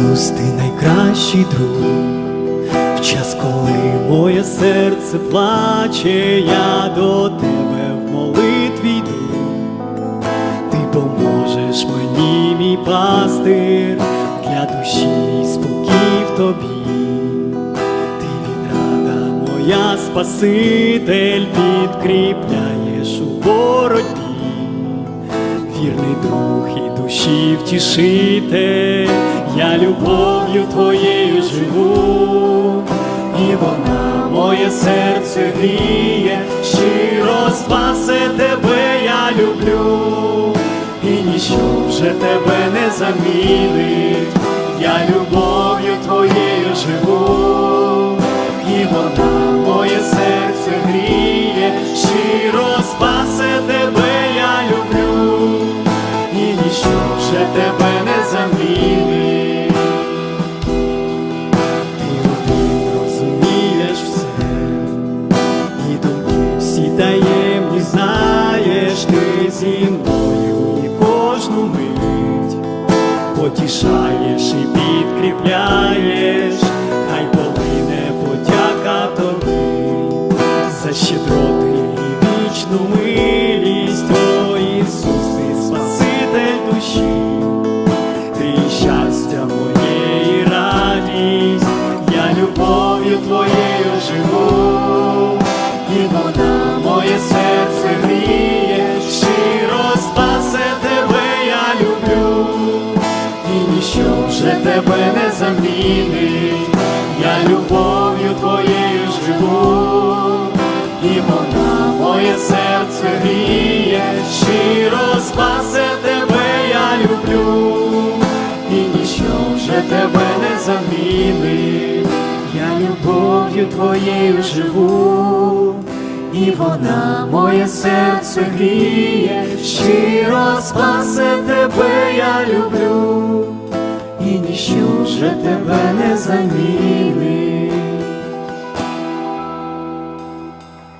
Ісус, ти найкращий друг, в час, коли моє серце плаче, я до тебе в молитві йду. Ти поможеш мені, мій пастир, для душі мій спокій в тобі. Ти відрада моя Спаситель, підкріпляєш душі втішити, я любов'ю твоєю живу, і вона моє серце гріє, щиро спасе тебе, я люблю, і ніщо вже тебе не замінить, я любов'ю тебе не замінить. Ти розумієш все, і думки всі таємні знаєш, ти зі мною і кожну мить. Потішаєш і підкріпляєш, хай полине подяка тобі. За щедроти і вічну милість, душі, ти щастя моє і радість, я любов'ю твоєю живу, і вона моє серце гріє, щиро спасе тебе, я люблю, і ніщо вже тебе не замінить, я любов'ю вже тебе не заміни, я любов'ю твоєю живу, і вона моє серце гріє, щиро спасе тебе, я люблю, і ніщо вже тебе не замінить.